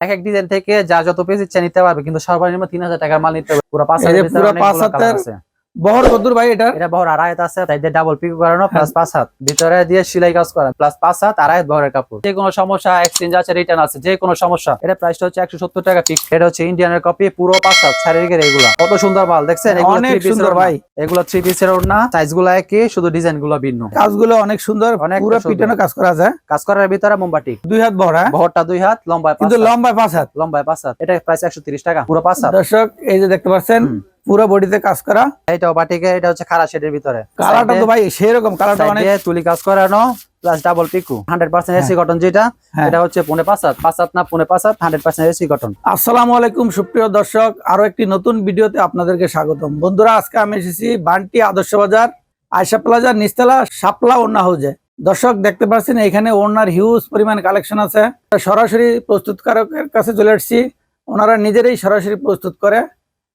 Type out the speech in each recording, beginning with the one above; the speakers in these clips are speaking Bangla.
এক এক ডিজাইন থেকে যা যত পেজ ইচ্ছা নিতে পারবে কিন্তু সর্বনিম্ন তিন হাজার টাকার মাল নিতে হবে। পুরো পাঁচ হাজার পুরো পাঁচ হাতের বহর কদ্দুর ভাই এটা? এটা বহর আড়াই হাত আছে সাইডে ডাবল পিক করানো হ্যাঁ। প্লাস পাঁচ হাত। ভিতরে দিয়ে সেলাই কাজ করা প্লাস পাঁচ হাত আড়াই হাত বহরের কাপড়। যে কোনো সমস্যা এক্সচেঞ্জ আছে রিটার্ন আছে যে কোনো সমস্যা। এটা প্রাইসটা হচ্ছে একশো সত্তর টাকা পিক এটা হচ্ছে ইন্ডিয়ানের কপি পুরো পাঁচ হাত শারীরিকের এগুলা। কত সুন্দর মাল দেখছেন? এগুলো অনেক সুন্দর ভাই। এগুলো থ্রি পিসের ওড়না সাইজগুলো একই শুধু ডিজাইনগুলো ভিন্ন। কাজগুলো অনেক সুন্দর অনেক পুরো। পিটানো কাজ করা যায় কাজ করার ভিতরে মোমবাটি দুই হাত বড় হ্যাঁ? বহরটা দুই হাত লম্বায় পাঁচ কিন্তু। লম্বায় পাঁচ হাত। লম্বায় পাঁচ হাত। এটা প্রাইস একশো তিরিশ টাকা পুরো পাঁচ হাত। দর্শক এই যে দেখতে পাচ্ছেন। পুরো বডিতে কাজ করা। এটাও বাটিকে এটা হচ্ছে খারা শেডের ভিতরে। কালারটা তো ভাই সেরকম কালারটা অনেক তুলি কাজ করানো প্লাস ডাবল পিকু। হান্ড্রেড পার্সেন্ট এসি কটন যেটা হ্যাঁ। এটা হচ্ছে পুনে পাঁচ হাত পাঁচ হাত না পনে পাঁচ হাত হান্ড্রেড পার্সেন্ট এসি কটন আসসালামু আলাইকুম সুপ্রিয় দর্শক। আরও একটি নতুন ভিডিওতে আপনাদেরকে স্বাগতম। বন্ধুরা আজকে আমি এসেছি বান্টি আদর্শ বাজার আয়সা প্লাজার নিচতলা শাপলা ওন্না হাউজে দর্শক দেখতে পাচ্ছেন এখানে ওনার হিউজ পরিমাণ কালেকশন আছে। সরাসরি প্রস্তুতকারকের কাছে চলে এসেছি ওনারা নিজেরাই সরাসরি প্রস্তুত করে।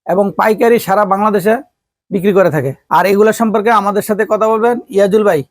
এবং পাইকারি সারা বাংলাদেশে বিক্রি করে থাকে। আর এগুলো সম্পর্কে আমাদের সাথে কথা বলবেন ইয়াজুল ভাই।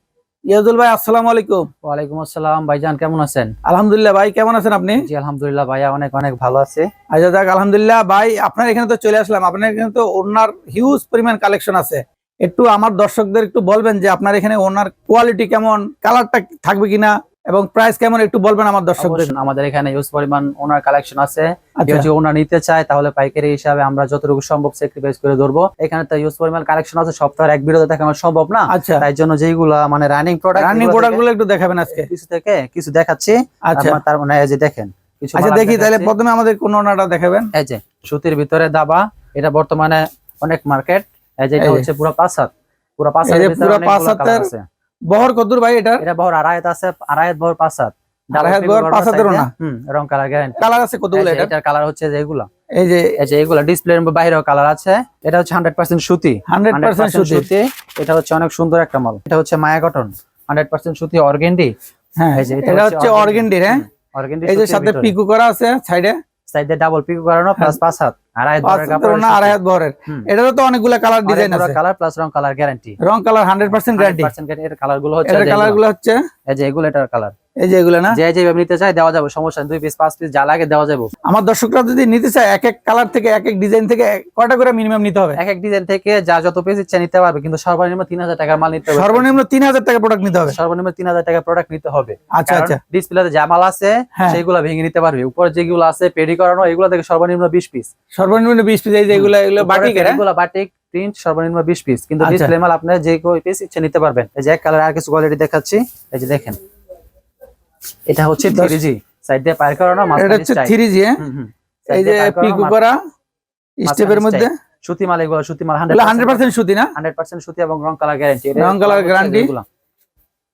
ইয়াজুল ভাই আসসালামু আলাইকুম। ওয়ালাইকুম আসসালাম। ভাইজান কেমন আছেন? আলহামদুলিল্লাহ ভাই কেমন আছেন আপনি? জি আলহামদুলিল্লাহ ভাইয়া অনেক অনেক ভালো আছে। আচ্ছা যাক আলহামদুলিল্লাহ ভাই আপনার এখানে তো চলে আসলাম। আপনার এখানে তো ওনার হিউজ পরিমাণ কালেকশন আছে। একটু আমার দর্শকদের একটু বলবেন যে আপনার এখানে ওনার কোয়ালিটি কেমন কালারটা থাকবে কিনা? এবং প্রাইস কেমন একটু বলবেন আমার দর্শকদের অবশ্যই আমাদের এখানে ইউজ পরিমাণ ওনার কালেকশন আছে। আচ্ছা। যদি ওনার নিতে চায় তাহলে পাইকারি হিসাবে আমরা যতটুকু সম্ভব স্যাক্রিফাইস করে ধরবো। এখানে তো ইউজ পরিমাণ কালেকশন আছে সপ্তাহের এক বিরোধে দেখানো সম্ভব না। আচ্ছা। তাই জন্য যেগুলা মানে রানিং প্রোডাক্ট রানিং প্রোডাক্টগুলো একটু দেখাবেন আজকে। কিছু থেকে কিছু দেখাচ্ছি। আচ্ছা। তার মানে এই যে দেখেন কিছু আচ্ছা দেখি তাহলে প্রথমে আমাদের কোন ওনাটা দেখাবেন? এই যে সুতির ভিতরে দাবা এটা বর্তমানে অনেক মার্কেট এই যে এটা হচ্ছে পুরো পাঁচ হাত পুরো পাঁচ ভিতরে পুরো পাঁচ হাতের আছে। বহর কদ্দুর ভাই এটা এটা বহর আড়াইত আছে আড়াইত বহর পাঁচ হাত বহর, পাঁচ না? হুম রং কালার গ্যারান্টি কালার আছে কতগুলো এটা এটার? কালার হচ্ছে যে এগুলা। এই যে এই যে এগুলা ডিসপ্লের বাইরেও কালার আছে। এটা হচ্ছে হান্ড্রেড পার্সেন্ট সুতি। হান্ড্রেড পার্সেন্ট 100% সুতি। এটা হচ্ছে অনেক সুন্দর একটা মাল এটা হচ্ছে মায়া কটন হান্ড্রেড পার্সেন্ট সুতি অর্গেন্ডি হ্যাঁ এই যে এটা হচ্ছে অর্গেন্ডির হ্যাঁ? অর্গেন্ডি এই যে সাথে পিকু করা আছে সাইডে। সাইডে ডাবল পিকো করানো প্লাস পাঁচ হাত আড়াইত পাঁচ আড়াই হাত বহরের এটারও তো অনেকগুলা কালার ডিজাইন আছে। কালার প্লাস রং কালার গ্যারান্টি রং কালার গ্যারান্টি এর কালারগুলো হচ্ছে কালারগুলো হচ্ছে? এই যে এগুলো এটার কালার এই যে এগুলো না? যে যেভাবে নিতে চাই দেওয়া যাবে সমস্যা দুই পিস পাঁচ পিস যা লাগে দেওয়া যাবে। আমার দর্শকরা যদি নিতে চায় এক এক কালার থেকে এক এক ডিজাইন থেকে কয়টা করে মিনিমাম নিতে হবে? এক এক ডিজাইন থেকে যা যত পিস ইচ্ছা নিতে পারবে কিন্তু সর্বনিম্ন তিন হাজার টাকার মাল নিতে হবে। সর্বনিম্ন তিন হাজার টাকা প্রোডাক্ট নিতে হবে? সর্বনিম্ন তিন হাজার টাকার প্রোডাক্ট নিতে হবে। আচ্ছা আচ্ছা। ডিসপ্লেতে যা মাল আছে হ্যাঁ। সেগুলো ভেঙে নিতে পারবে। উপরে যেগুলো আছে পেডি করানো এগুলো থেকে সর্বনিম্ন বিশ পিস সর্বনিম্ন বিশ পিস এই যে এগুলো এগুলো বাটিক? এগুলো বাটিক প্রিন্ট সর্বনিম্ন বিশ পিস কিন্তু আচ্ছা। ডিসপ্লে মাল আপনার যে কোনো পিস ইচ্ছা নিতে পারবেন। এই যে এক কালার আর কিছু কোয়ালিটি দেখাচ্ছি। এই যে দেখেন। এটা হচ্ছে দশ- থ্রি জি সাইড দিয়ে পার করানো এটা হচ্ছে style। থ্রি জি হুম, হুম। Side এই যে পিকু করা স্টেপের মধ্যে? সুতি মাল এগুলো সুতি মাল এগুলো হান্ড্রেড পার্সেন্ট সুতি। না? হান্ড্রেড পার্সেন্ট সুতি এবং রং কালার গ্যারান্টি রং colour guarantee?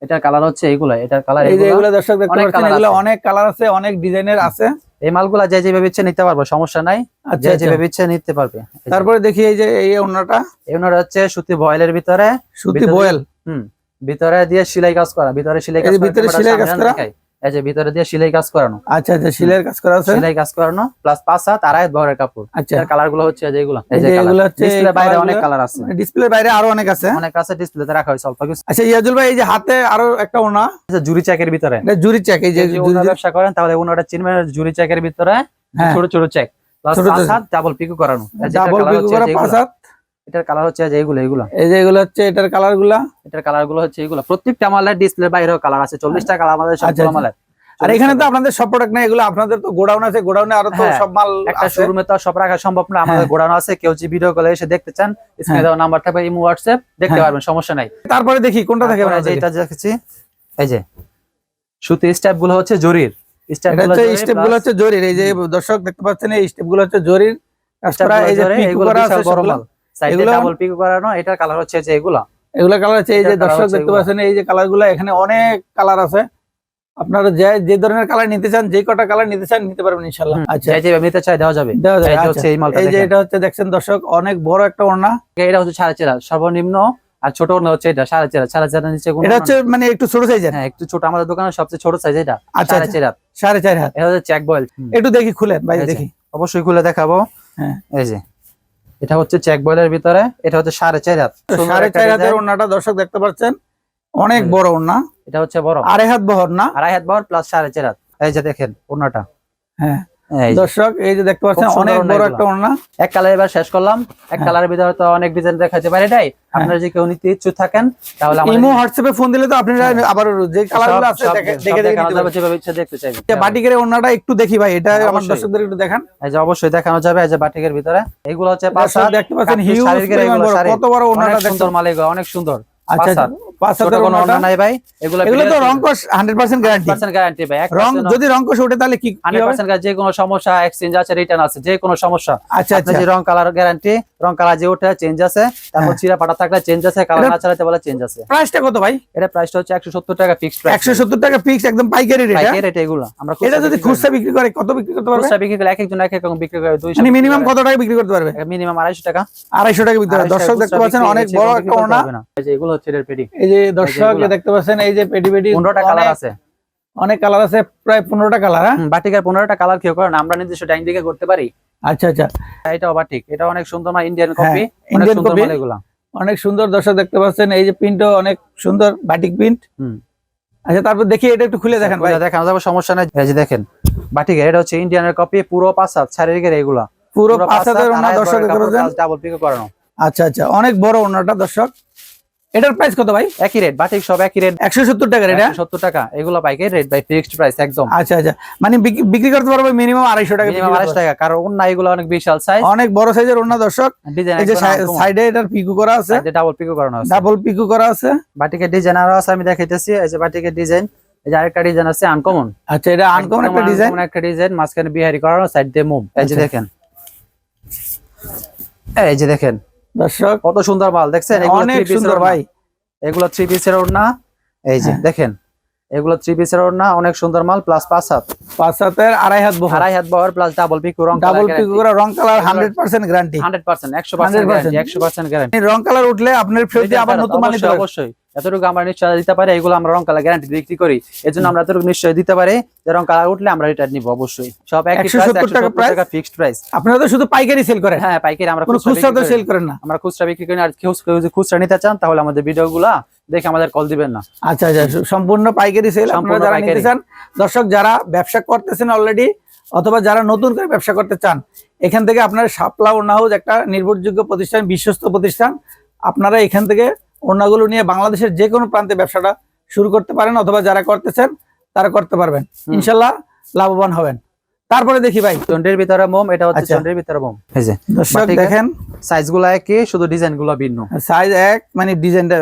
এটার কালার হচ্ছে এইগুলো এটার কালার এই যে এগুলো। দর্শক দেখতে পাচ্ছেন এগুলো অনেক কালার আছে অনেক ডিজাইনের আছে। এই মালগুলা যে যেভাবে ইচ্ছে নিতে পারবে সমস্যা নাই। আচ্ছা যে আচ্ছা। যেভাবে ইচ্ছে নিতে পারবে। তারপরে দেখি এই যে এই অন্যটা এগুলোর হচ্ছে সুতি বয়েলের ভিতরে। সুতি বয়েল হুম। ভিতরে দিয়ে সেলাই কাজ করা ভিতরে সেলাই কাজ ভিতরে সেলাই কাজ করা? এই যে ভিতরে দিয়ে সেলাই কাজ করানো। আচ্ছা আচ্ছা সিলের কাজ করা আছে? সেলাই কাজ করানো প্লাস পাঁচ হাত আড়াই হাত বহরের কাপড়। আচ্ছা। কালারগুলো হচ্ছে যেগুলো এই যে এগুলো হচ্ছে ডিসপ্লে বাইরে অনেক কালার আছে। ডিসপ্লের বাইরে আরও অনেক আছে? অনেক আছে ডিসপ্লেতে রাখা হয়েছে অল্প কিছু। আচ্ছা ইয়াজুল ভাই এই যে হাতে আরও একটা ওনা। আছে জুরি চেকের ভিতরে। এটা জুরি চেক এই যে জুরি ব্যবসা করেন তাহলে ওনারা চিনবেন জুরি চেকের ভিতরে হ্যাঁ। ছোট ছোট চেক প্লাস পাঁচ হাত ডাবল পিকো করানো। যে ডাবল পিকু করা পাঁচ এগুলো। এটার কালার হচ্ছে যে এগুলো এগুলো। এই যে এগুলো হচ্ছে এটার কালারগুলা? এটার কালারগুলো হচ্ছে এগুলো। প্রত্যেকটা মালের ডিসপ্লে বাইরেও কালার আছে চল্লিশটা কালার আমাদের আচ্ছা, সবগুলো আচ্ছা। মালের। আর এখানে তো আপনাদের সব প্রোডাক্ট নাই এগুলো আপনাদের তো গোডাউন আছে গোডাউনে আরও তো হ্যাঁ, সব মাল একটা শোরুমে তো সব রাখা সম্ভব না আমাদের হ্যাঁ। গোডাউন আছে কেউ যদি ভিডিও কলে এসে দেখতে চান স্ক্রিনে হ্যাঁ। দেওয়া নাম্বার থাকবে ইমো হোয়াটসঅ্যাপ দেখতে। পারবেন সমস্যা নাই। তারপরে দেখি কোনটা থাকে যে এটা দেখেছি এই যে সুতি স্টেপগুলো হচ্ছে জরির। স্টেপ হচ্ছে স্টেপগুলো হচ্ছে জরির এই যে দর্শক দেখতে পাচ্ছেন এই স্টেপগুলো হচ্ছে জরির। এই যে পিকু করা আছে। সাইডে ডাবল পিক করানো এটার কালার হচ্ছে যে এগুলা। এগুলো কালার আছে এই যে দর্শক দেখতে পাচ্ছেন এই যে কালারগুলো এখানে অনেক কালার আছে। আপনারা যে যে ধরনের কালার নিতে চান যে কটা কালার নিতে চান নিতে পারবেন ইনশাল্লাহ আচ্ছা। যে যে নিতে চাই দেওয়া যাবে। দেওয়া যায় এই যে। হচ্ছে এই মালটা এই যে এটা হচ্ছে দেখছেন দর্শক অনেক বড় একটা ওড়না। এটা হচ্ছে সাড়ে চার সর্বনিম্ন আর ছোট ওড়না হচ্ছে এটা সাড়ে চার সাড়ে চার নিচে এটা হচ্ছে মানে একটু ছোট সাইজের হ্যাঁ একটু ছোট। আমাদের দোকানের সবচেয়ে ছোট সাইজ এটা আচ্ছা, সাড়ে আচ্ছা। চার হাত। সাড়ে চার হাত এটা হচ্ছে চেক বয়েল একটু দেখি খুলেন ভাই দেখি। অবশ্যই খুলে দেখাবো। হ্যাঁ। এই যে। এটা হচ্ছে চেক বয়লের ভিতরে এটা হচ্ছে সাড়ে চার হাত। সাড়ে চার হাতের ওনাটা দর্শক দেখতে পাচ্ছেন অনেক বড় ওনা এটা হচ্ছে বড়। আড়াই হাত বহর না? আড়াই হাত বহর প্লাস সাড়ে চার হাত। এই যে দেখেন ওনাটা হ্যাঁ। দর্শক এই যে দেখতে পাচ্ছেন অনেক বড় একটা ওড়না। এক কালার এবার শেষ করলাম। হ্যাঁ। এক কালারের ভিতরে তো অনেক ডিজাইন দেখাতে পারে এটাই। আপনারা যদি কেউ নিতে ইচ্ছুক থাকেন তাহলে ইমো হোয়াটসঅ্যাপে ফোন দিলে তো আপনারা আবার যে কালারগুলো সব- আছে দেখে দেখে দেখানো নিতে পারবেন। যেভাবে ইচ্ছা দেখতে চাইবেন। যে বাটিকের ওড়নাটা একটু দেখি ভাই এটা হ্যাঁ, আমার। দর্শকদের একটু দেখান। এই যে অবশ্যই দেখানো যাবে এই যে বাটিকের ভিতরে। এগুলো হচ্ছে পাঁচ দেখতে পাচ্ছেন হিউজ। কত বড় ওড়নাটা দেখছেন সুন্দর মাল এগুলো অনেক সুন্দর। আচ্ছা যে কোনো সমস্যা এক্সচেঞ্জ আছে রিটার্ন আছে যে কোনো সমস্যা। আচ্ছা আচ্ছা। রং কালার গ্যারান্টি রং কালার যে ওঠে চেঞ্জ আছে তারপর হ্যাঁ। চিরা পাটা থাকলে চেঞ্জ আছে কালার না চালাতে বলে চেঞ্জ আছে। প্রাইসটা কত ভাই? এটা প্রাইসটা হচ্ছে একশো সত্তর টাকা ফিক্সড প্রাইস একশো সত্তর টাকা ফিক্স একদম পাইকারি রেট পাইকারি রেট এগুলো। আমরা এটা যদি খুচরা বিক্রি করে কত বিক্রি করতে পারবে? খুচরা বিক্রি করলে এক একজন এক এক রকম বিক্রি করে দুইশো মানে মিনিমাম কত টাকা বিক্রি করতে পারবে? মিনিমাম আড়াইশো টাকা। আড়াইশো টাকা বিক্রি। দর্শক দেখতে পাচ্ছেন অনেক বড় একটা ওড়না। এই যে এগুলো হচ্ছে পেডি। এই যে দর্শক দেখতে পাচ্ছেন এই যে পেটি পেটি পনেরোটা কালার আছে। অনেক কালার আছে প্রায় পনেরোটা কালার হ্যাঁ? হুম, পনেরোটা কালার কেউ করেন আমরা নিজস্ব ডাইন দিকে করতে পারি। আচ্ছা আচ্ছা। এটাও বাটিক এটা অনেক সুন্দর মানে ইন্ডিয়ান হ্যাঁ, কপি। মাল এগুলা। অনেক সুন্দর দর্শক দেখতে পাচ্ছেন এই যে প্রিন্টও অনেক সুন্দর বাটিক প্রিন্ট হুম। আচ্ছা তারপর দেখি এটা একটু খুলে দেখেন ভাই। দেখানো যাবে সমস্যা নাই। এই যে দেখেন বাটিকের এটা হচ্ছে ইন্ডিয়ানের কপি পুরো পাঁচ হাত শারীরিকের এগুলা। পুরো পাঁচ হাজার ওনা দর্শক দেখতে পাচ্ছেন। ডাবল পিকো করানো। আচ্ছা আচ্ছা অনেক বড় ওনাটা দর্শক। এটার প্রাইস কত ভাই? একই রেট বাটিক সব একই রেট একশো সত্তর টাকার এটা সত্তর টাকা এগুলো পাইকারি রেট ভাই ফিক্সড প্রাইস একদম। আচ্ছা আচ্ছা। মানে বিক্রি- করতে পারবে মিনিমাম আড়াইশো টাকা মিনিমাম আড়াইশো টাকা কারণ অন্য এগুলো অনেক বিশাল সাইজ অনেক বড় সাইজের অন্য দর্শক। সাইডে এটার পিকু করা আছে। ডাবল পিকো করানো আছে। ডাবল পিকু করা আছে। বাটিকের ডিজাইন আরও আছে আমি দেখাইতেছি। এই যে বাটিকের ডিজাইন এই যে আরেকটা ডিজাইন আছে আনকমন আচ্ছা এটা আনকমন একটা ডিজাইন একটা ডিজাইন মাঝখানে বিহারি করানো সাইড দিয়ে মুভ এই যে আচ্ছা। দেখেন। এই যে দেখেন। দর্শক কত সুন্দর মাল দেখছেন? এগুলো অনেক সুন্দর ভাই। এগুলো থ্রি পিসের ওড়না। এই যে হ্যাঁ। দেখেন এগুলো থ্রি পিসের ওড়না অনেক সুন্দর মাল প্লাস পাঁচ হাত। পাঁচ হাতের আড়াই হাত বহর। আড়াই হাত বহর প্লাস ডাবল পিকু রং ডাবল পিকু রং colour hundred percent guarantee hundred percent একশো পার্সেন্ট 100% একশো পার্সেন্ট গ্যারান্টি রং কালার উঠলে আপনার ফেরত আবার নতুন মাল। অবশ্যই। এতটুকু আমরা নিশ্চয় দিতে পারি এগুলো আমরা রং কালার গ্যারান্টি বিক্রি করি। এই জন্য আমরা এতটুকু নিশ্চয় দিতে পারি যে রং কালার উঠলে আমরা রিটার্ন নিব অবশ্যই। সব একই 170 প্রাইস টাকা ফিক্সড প্রাইস আপনারা তো শুধু পাইকারি সেল করেন? হ্যাঁ পাইকারি আমরা খুচরা তো সেল করেন না? আমরা খুচরা বিক্রি করি আর কেউ যদি খুচরা নিতে চান তাহলে আমাদের ভিডিওগুলা দেখে আমাদের কল দিবেন না। আচ্ছা আচ্ছা সম্পূর্ণ পাইকারি সেল আপনারা যারা নিতে চান দর্শক যারা ব্যবসা করতেছেন অলরেডি অথবা যারা নতুন করে ব্যবসা করতে চান এখান থেকে আপনারা শাপলা ওড়না হাউস একটা নির্ভরযোগ্য প্রতিষ্ঠান বিশ্বস্ত প্রতিষ্ঠান আপনারা এখান থেকে ওড়নাগুলো নিয়ে বাংলাদেশের যে কোনো প্রান্তে ব্যবসাটা শুরু করতে পারেন অথবা যারা করতেছেন তারা করতে পারবেন। ইনশাল্লাহ লাভবান হবেন। তারপরে দেখি ভাই। চন্ডির ভিতরে মোম এটা হচ্ছে আচ্ছা। চন্ডির ভিতরে মোম। এই যে দর্শক দেখেন। সাইজগুলা একই শুধু ডিজাইনগুলা ভিন্ন। সাইজ এক মানে ডিজাইনটা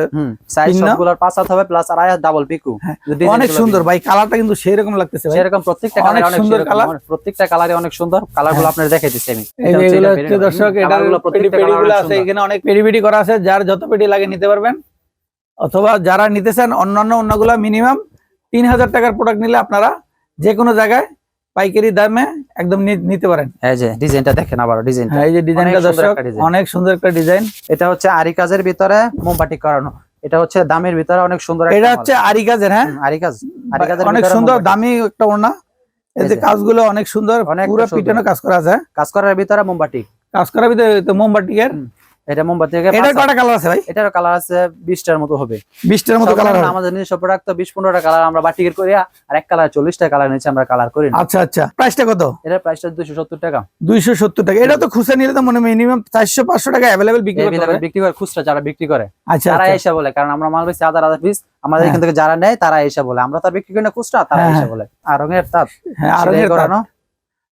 সাইজ ভিন্ন? সবগুলোর পাঁচ হাত হবে প্লাস আড়াই হাত ডাবল পিকু। হ্যাঁ, অনেক সুন্দর ভাই কালারটা কিন্তু সেই রকম লাগতেছে ভাই। সেরকম প্রত্যেকটা অনেক কালার অনেক সুন্দর কালার প্রত্যেকটা কালারে অনেক সুন্দর। কালারগুলো আপনার দেখাইতেছি আমি। এই যে হচ্ছে হচ্ছে দর্শক এটা কালারগুলো প্রত্যেকটা পেডি কালারগুলো আছে এখানে অনেক পেডি পেডি করা আছে যার যত পেডি লাগে নিতে পারবেন। অথবা যারা নিতে চান অন্যান্য অন্যগুলা মিনিমাম তিন হাজার টাকার প্রোডাক্ট নিলে আপনারা যে কোনো জায়গায় পাইকারি দামে একদম নিতে পারেন। এই যে ডিজাইনটা দেখেন আবার ডিজাইনটা। হ্যাঁ, এই যে ডিজাইনটা দর্শক অনেক সুন্দর একটা ডিজাইন। এটা হচ্ছে আরি কাজের ভিতরে মোমবাতি করানো। এটা হচ্ছে দামের ভিতরে অনেক সুন্দর এটা হচ্ছে আরি কাজের হ্যাঁ? আরি কাজ। আরি কাজের অনেক সুন্দর দামি একটা ওড়না। এই যে। কাজগুলো অনেক সুন্দর পুরো পিটানো কাজ করা আছে কাজ করার ভিতরে মোমবাতি। কাজ করার ভিতরে তো মোমবাটিকের হুম, এটা মোমবাতি হাত। কটা কালার আছে ভাই? এটার কালার আছে বিশটার মতো হবে। বিশটার মতো কালার আমাদের নিজস্ব প্রোডাক্ট তো বিশ পনেরোটা কালার আমরা বাটিকের করি আর এক কালার চল্লিশটা কালার নিচে আমরা কালার করি না। আচ্ছা আচ্ছা। প্রাইসটা কত? এটার প্রাইসটা দুশো সত্তর টাকা। দুইশো সত্তর টাকা। এটা তো খুচরা নিলে তো মনে মিনিমাম চারশো পাঁচশো টাকা অ্যাভেলেবেল বিক্রি করতে ভিতরে বিক্রি করে খুচরা যারা বিক্রি করে আচ্ছা তারা আচ্ছা। এসে বলে কারণ আমরা মাল বেশি আধার আধার পিস আমাদের হ্যাঁ। এখান থেকে যারা নেয় তারা এসে বলে। আমরা তো বিক্রি করি না খুচরা তারা হ্যাঁ, এসে হ্যাঁ। বলে। আর রঙের তাঁত হ্যাঁ আরও সেলাই করানো।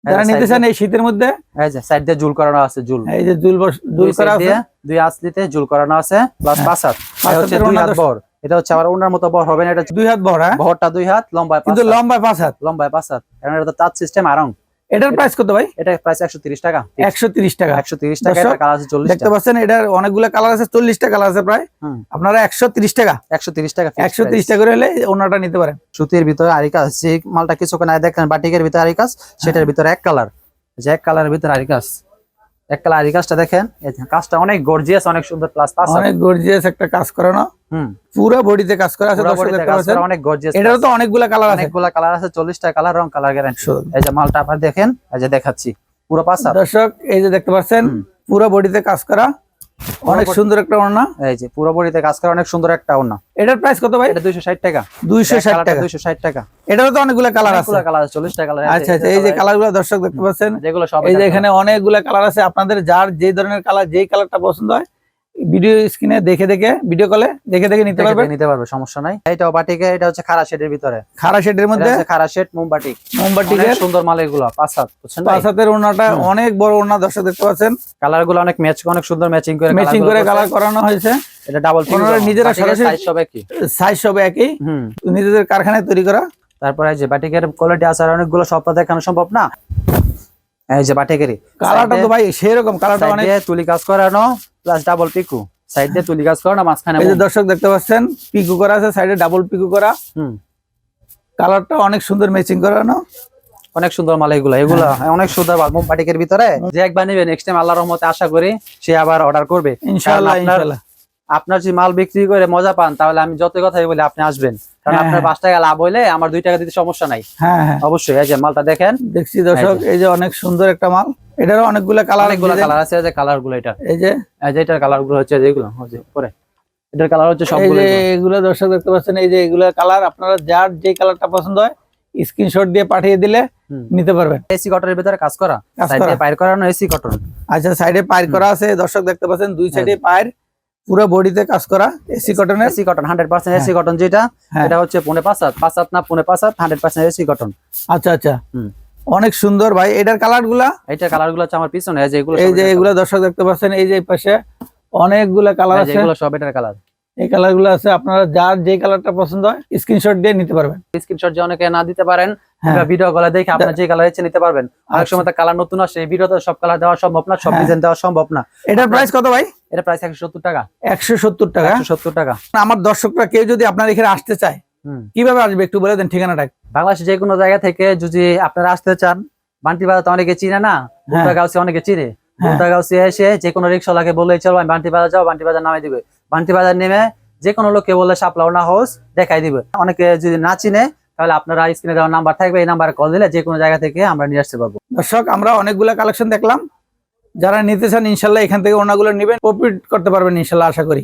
যারা নিতে চান এই শীতের মধ্যে এই যে সাইড দিয়ে জুল করানো আছে জুল। এই যে জুল দুই করা আছে। দুই আসলিতে জুল করানো আছে প্লাস হ্যাঁ। পাঁচ হাত। এটা হচ্ছে আমার দুই ওড়না হাত বহর। এটা হচ্ছে আবার ওনার মতো বহর হবে না? এটা দুই হাত বড় হ্যাঁ। বহরটা দুই হাত লম্বায় পাঁচ কিন্তু লম্বায় পাঁচ হাত। লম্বায় পাঁচ হাত। কারণ এটা তো তাঁত সিস্টেম আরং। এটার প্রাইস কত ভাই? এটা প্রাইস একশো তিরিশ টাকা। একশো তিরিশ টাকা। একশো তিরিশ টাকা দর্শক, এটা কালার আছে 40 টাকা। দেখতে পাচ্ছেন এটার অনেকগুলো কালার আছে 40 টাকা কালার আছে প্রায়। আপনারা একশো তিরিশ টাকা। একশো তিরিশ টাকা একশো তিরিশ টাকা করে হলে ওনাটা নিতে পারেন। সুতির ভিতরে আরিকাস যে মালটা কিছু আগে দেখেন বাটিকের ভিতরে আরিকাস সেটার ভিতরে এক কালার যে এক কালারের ভিতরে আরিকাস এক কালার আরিকাসটা দেখেন। কাজটা অনেক গর্জিয়াস অনেক সুন্দর প্লাস অনেক গর্জিয়াস একটা কাজ করানো হুম। পুরো বডিতে কাজ করা আছে দর্শক তে দেখতে কাজ পাচ্ছেন? করা, অনেক গর্জিয়াস এটারও তো অনেকগুলা কালার আছে। অনেকগুলা কালার আছে চল্লিশটা কালার রং কালার গ্যারান্টি। এই যে মালটা দেখেন এই যে দেখাচ্ছি। পুরো দর্শক এই যে দেখতে পাচ্ছেন। পুরো বডিতে কাজ করা অনেক সুন্দর একটা ওড়না। এই যে পুরো বডিতে কাজ করা অনেক সুন্দর একটা ওড়না। এটার প্রাইস কত ভাই? এটা দুইশো ষাট টাকা। দুইশো ষাট টাকা। দুইশো ষাট টাকা। এটারও তো অনেকগুলো কালার আছে। কালার আছে চল্লিশ টাকা কালার আচ্ছা আচ্ছা এই যে কালারগুলো দর্শক দেখতে পাচ্ছেন যেগুলো সব এই যে এখানে অনেকগুলো কালার আছে। আপনাদের যার যে ধরনের কালার যেই কালারটা পছন্দ হয় ভিডিও স্ক্রিনে দেখে দেখে ভিডিও কলে দেখে দেখে নিতে পারবে? নিতে পারবে সমস্যা নাই। এইটাও বাটিকে এটা হচ্ছে খারা শেডের ভিতরে। খারা শেডের এটা মধ্যে? খারা শেড মোমবাটিক? মোমবাটিকের অনেক সুন্দর মাল এগুলো পাঁচ বুঝছেন পাঁচ হাতের হুম। অনেক বড় ওড়না দর্শক দেখতে পাচ্ছেন। কালারগুলো অনেক ম্যাচ অনেক সুন্দর ম্যাচিং করে ম্যাচিং করে কালার করানো হয়েছে। এটা ডাবল ওনারা নিজেরা সরাসরি- সাইজ সব একই। সাইজ সব একই। নিজেদের কারখানায় তৈরি করা। তারপরে যে বাটিকের কোয়ালিটি আছে আর অনেকগুলো সব তো দেখানো সম্ভব না? এই যে বাটিকেরই কালারটা তো ভাই সেই কালারটা অনেক তুলি কাজ করানো প্লাস ডাবল পিকু। সাইড দিয়ে তুলি কাজ করানো মাঝখানে এই যে দর্শক দেখতে পাচ্ছেন পিকু করা আছে সাইডে ডাবল পিকু করা। হুম। কালারটা অনেক সুন্দর ম্যাচিং করানো। অনেক সুন্দর মাল এগুলো এগুলো অনেক সুন্দর বাটিকের ভিতরে। যে একবার নিবে নেক্সট টাইম আল্লাহর রহমতে আশা করি সে আবার অর্ডার করবে। ইনশাআল্লাহ ইনশাআল্লাহ। আপনার যদি মাল বিক্রি করে মজা পান তাহলে আমি যত কথাই বলি আপনি আসবেন। কারণ হ্যাঁ, আপনার হ্যাঁ। পাঁচ টাকা লাভ হইলে আমার দুই টাকা দিতে সমস্যা নাই। হ্যাঁ হ্যাঁ। অবশ্যই এই যে মালটা দেখেন। দেখছি দর্শক এই যে অনেক সুন্দর একটা মাল। এটারও অনেকগুলো কালার অনেকগুলো কালার আছে এই যে কালারগুলো এটা। এই যে। এই যে এটার কালারগুলো হচ্ছে যেগুলো হচ্ছে পরে এটার কালার হচ্ছে এই সবগুলো যে এগুলো। দর্শক দেখতে পাচ্ছেন এই যে এগুলো কালার আপনারা যার যে কালারটা পছন্দ হয় স্ক্রিনশট দিয়ে পাঠিয়ে দিলে নিতে পারবেন। এসি কটনের ভিতরে কাজ করা? সাইড পায়ের করানো এসি কটন আচ্ছা সাইডে পায়ের করা আছে দর্শক দেখতে পাচ্ছেন দুই সাইডে পায়ের পুরো বডিতে কাজ করা AC cotton AC cotton hundred percent AC cotton যেটা হ্যাঁ। এটা হচ্ছে পনে পাঁচ হাত পাঁচ হাত না পনে পাঁচ হাত হান্ড্রেড পার্সেন্ট এসি কটন আচ্ছা। আচ্ছা। অনেক সুন্দর ভাই এটার কালারগুলা এটার কালারগুলো আমার পিছনে এই যে এগুলো এই যে এটার এগুলো দর্শক দেখতে পাচ্ছেন এই যে পাশে অনেকগুলো কালার colour। এই যে আছে। এগুলো সব এটার কালার। এই কালারগুলো আছে আপনারা যার যে কালারটা পছন্দ হয় স্ক্রিনশট দিয়ে নিতে পারবেন। স্ক্রিনশট যে অনেকে না দিতে পারেন হ্যাঁ। ভিডিও কলে দেখে আপনার যে কালার ইচ্ছে নিতে পারবেন। অনেক আচ্ছা। সময় কালার নতুন আসে এই ভিডিওতে সব কালার দেওয়া সম্ভব না সব হ্যাঁ। ডিজাইন দেওয়া সম্ভব না। এটার প্রাইস কত ভাই? এটা প্রাইস একশো সত্তর টাকা। একশো সত্তর টাকা। সত্তর টাকা। আমার দর্শকরা কেউ যদি আপনার এখানে আসতে চায় কীভাবে আসবে একটু বলে দেন ঠিকানাটা? বাংলাদেশে যে কোনো জায়গা থেকে যদি আপনারা আসতে চান বান্টি বাজার তো অনেকে চিনে না ভুট্টা গাউসি অনেকে চিনে। ভুট্টা গাউসি এসে যে কোনো রিক্সাওয়ালাকে বলে চলো বান্টি বাজার যাও বান্টি বাজার নামে দিবে। বান্টি বাজার নেমে যে কোনো লোককে বললে সাপলাউনা হাউস দেখাই দিবে। অনেকে যদি না চিনে, তাহলে আপনারা স্ক্রিনে দেওয়ার নাম্বার থাকবে, এই নাম্বারে কল দিলে যে কোনো জায়গা থেকে আমরা নিয়ে আসতে পারব। দর্শক, আমরা অনেকগুলো কালেকশন দেখলাম। যারা নিতে চান, ইনশাল্লাহ এখান থেকে ওনাগুলো নেবেন প্রফিট করতে পারবেন, ইনশাল্লাহ আশা করি।